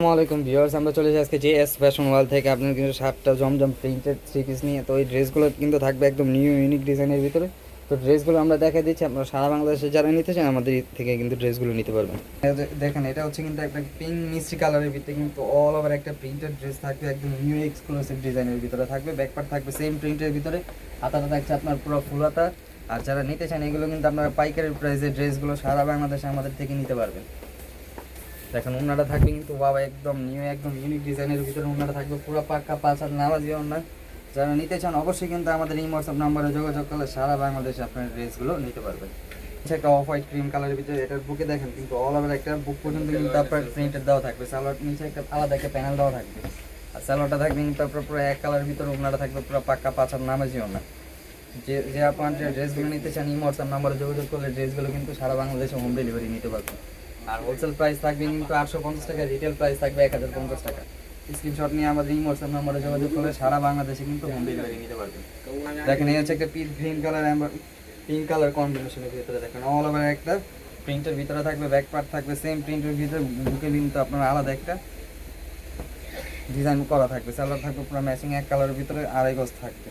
আসসালামু আলাইকুম ভিউয়ার্স, আমরা চলে যাই আজকে জে এস ফ্যাশন ওয়াল থেকে। আপনার কিন্তু সাতটা জমজম প্রিন্টেড থ্রি পিস নিয়ে। তো এই ড্রেসগুলো কিন্তু থাকবে একদম নিউ ইউনিক ডিজাইনের ভিতরে। তো ড্রেসগুলো আমরা দেখা দিচ্ছি। আপনারা সারা বাংলাদেশে যারা নিতে চান, আমাদের থেকে কিন্তু ড্রেসগুলো নিতে পারবেন। দেখেন, এটা হচ্ছে কিন্তু একটা পিঙ্ক মিষ্টি কালারের ভিতরে কিন্তু অল ওভার একটা প্রিন্টেড ড্রেস থাকবে। একদম নিউ এক্সক্লুসিভ ডিজাইনের ভিতরে থাকবে। ব্যাকপার্ট থাকবে সেম প্রিন্টের ভিতরে। হাতাটা থাকছে আপনার পুরো ফুল হাতা। আর যারা নিতে চান, এগুলো কিন্তু আপনারা পাইকারি প্রাইসে ড্রেসগুলো সারা বাংলাদেশে আমাদের থেকে নিতে পারবেন। দেখেন ওনারা থাকবে কিন্তু বাবা একদম নিউ একদম ইউনিক ডিজাইনের ভিতরে ওনারা থাকবে পুরো পাক্কা পাঁচ হাত নামাজি ওনার। যারা নিতে চান অবশ্যই কিন্তু আমাদের এই হোয়াটসঅ্যাপ নাম্বারে যোগাযোগ করলে সারা বাংলাদেশে আপনার ড্রেসগুলো নিতে পারবেন। একটা অফ হোয়াইট ক্রিম কালারের ভিতরে এটার বুকে দেখেন কিন্তু অল ওভার একটা বুক পর্যন্ত কিন্তু আপনার প্রিন্টের দেওয়া থাকবে। সালোয়ার নিচে একটা আলাদা একটা প্যানেল দেওয়া থাকবে। আর সালোয়ারটা থাকবে কিন্তু আপনার পুরো এক কালারের ভিতরে ওনারা থাকবে পুরো পাক্কা পাঁচ হাত নামাজি ওনার। যে যে আপনার যে ড্রেসগুলো নিতে চান এই হোয়াটসঅ্যাপ নাম্বারে যোগাযোগ করলে ড্রেসগুলো কিন্তু সারা বাংলাদেশে হোম ডেলিভারি নিতে পারবেন। আর হোলসেল প্রাইস থাকবে কিন্তু আটশো পঞ্চাশ টাকা রিটেল প্রাইস থাকবে এক হাজার পঞ্চাশ টাকা। স্ক্রিনশট নিয়ে আমাদের এই হোয়াটসঅ্যাপ নম্বরে যোগাযোগ করলে সারা বাংলাদেশে কিন্তু হোম ডেলিভারি নিতে পারবেন। দেখেন, এই হচ্ছে একটা piece green colour pink colour কম্বিনেশনের ভিতরে দেখেন অল ওভার একটা প্রিন্টের ভিতরে থাকবে ব্যাক পার্ট থাকবে সেম প্রিন্টের ভিতরে, বুকে কিন্তু আপনার আলাদা একটা ডিজাইন করা থাকবে। সালোয়ার থাকবে পুরো ম্যাচিং এক কালারের ভিতরে, আড়াই গজ থাকবে।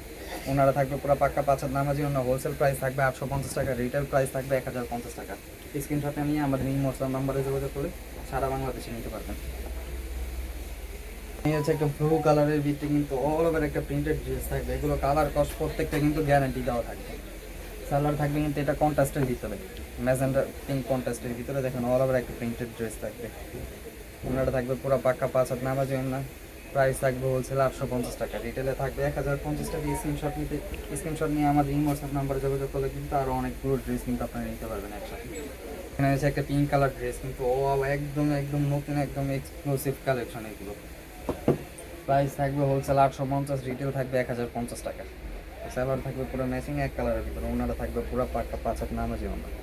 ওনারা থাকবে পুরো পাক্কা পাঁচ হাত নামাজি, ওনার হোলসেল প্রাইস থাকবে আটশো পঞ্চাশ টাকা রিটেল প্রাইস থাকবে এক হাজার পঞ্চাশ টাকা। স্ক্রিনশটটা নিয়ে আমাদের এই হোয়াটসঅ্যাপ নাম্বারে যোগাযোগ করে সারা বাংলাদেশে নিতে পারবেন। এই হচ্ছে একটা ব্লু কালারের ভিতরে কিন্তু অল ওভার একটা প্রিন্টেড ড্রেস থাকবে। এগুলো কালার কস্ট প্রত্যেকটা কিন্তু গ্যারান্টি দেওয়া থাকবে। সালোয়ার থাকবে কিন্তু এটা কন্ট্রাস্টের ভিতরে ম্যাজেন্ডার পিঙ্ক কন্ট্রাস্টের ভিতরে দেখেন অল ওভার একটা প্রিন্টেড ড্রেস থাকবে। ওনারা থাকবে পুরো পাক্কা পাঁচ হাত নামাজি না প্রাইস থাকবে হোলসেল আটশো পঞ্চাশ টাকা। রিটেলে থাকবে এক হাজার পঞ্চাশ টাকা স্ক্রিনশট নিতে স্ক্রিনশট নিয়ে আমাদের ইন হোয়াটসঅ্যাপ নাম্বারে যোগাযোগ করলে কিন্তু আরও অনেকগুলো ড্রেস কিন্তু আপনারা নিতে পারবেন একসাথে। এখানে হচ্ছে একটা পিঙ্ক কালার ড্রেস কিন্তু ও একদম একদম নতুন, একদম এক্সক্লুসিভ কালেকশন এগুলো। প্রাইস থাকবে হোলসেল আটশো পঞ্চাশ রিটেল থাকবে এক হাজার পঞ্চাশ টাকা। স্যালোয়ার থাকবে পুরো ম্যাচিং এক কালারের ভিতরে, ওনারা থাকবে পুরো পাক্কা পাঁচ হাত নামাজি ওনার।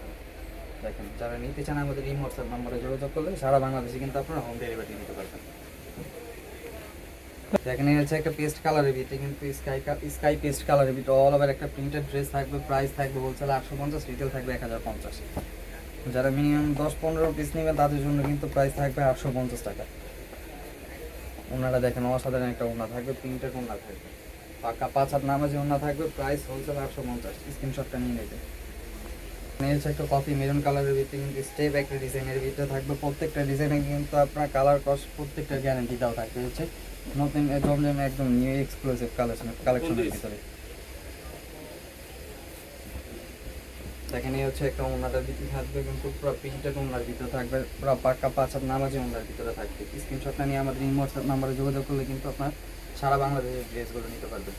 দেখেন, যারা নিতে চান আমাদের এই হোয়াটসঅ্যাপ নাম্বারে যোগাযোগ করলে সারা বাংলাদেশে কিন্তু আপনারা হোম ডেলিভারি নিতে পারবেন। দেখেন একটা পেস্ট কালারের কিন্তু sky sky paste all over একটা প্রিন্টেড ড্রেস থাকবে প্রাইস থাকবে হোলসেল আটশো পঞ্চাশ রিটেল থাকবে এক হাজার পঞ্চাশ। যারা মিনিমাম দশ পনেরো পিস নেবেন তাদের জন্য কিন্তু প্রাইস থাকবে আটশো পঞ্চাশ টাকা। ওনারা দেখেন অসাধারণ একটা ওনা থাকবে প্রিন্টেড ওনা থাকবে। পাকা পাঁচ হাত নামাজি ওনা থাকবে প্রাইস হোলসেল আটশো পঞ্চাশ। স্ক্রিনশটটা নিয়ে নেবে হচ্ছে একটা কফি মেরুন কালারের ভিতরে কিন্তু স্টেপ একটা ডিজাইনের ভিতরে থাকবে। প্রত্যেকটা ডিজাইনে কিন্তু আপনার কালার কস্ট প্রত্যেকটা গ্যারান্টি দেওয়া থাকবে হচ্ছে? নতুন জমজম একদম নিউ এক্সক্লুসিভ কালেকশন কালেকশনের ভিতরে। হচ্ছে একটা ওনাটার ভিতরে থাকবে কিন্তু পুরো প্রিন্টেড ওনার ভিতরে থাকবে। পুরো পাক্কা পাঁচ হাত ওনার ভিতরে থাকবে। স্ক্রিনশটটা নিয়ে আমাদের হোয়াটসঅ্যাপ নাম্বারে যোগাযোগ করলে কিন্তু আপনার সারা বাংলাদেশের ড্রেসগুলো নিতে পারবেন।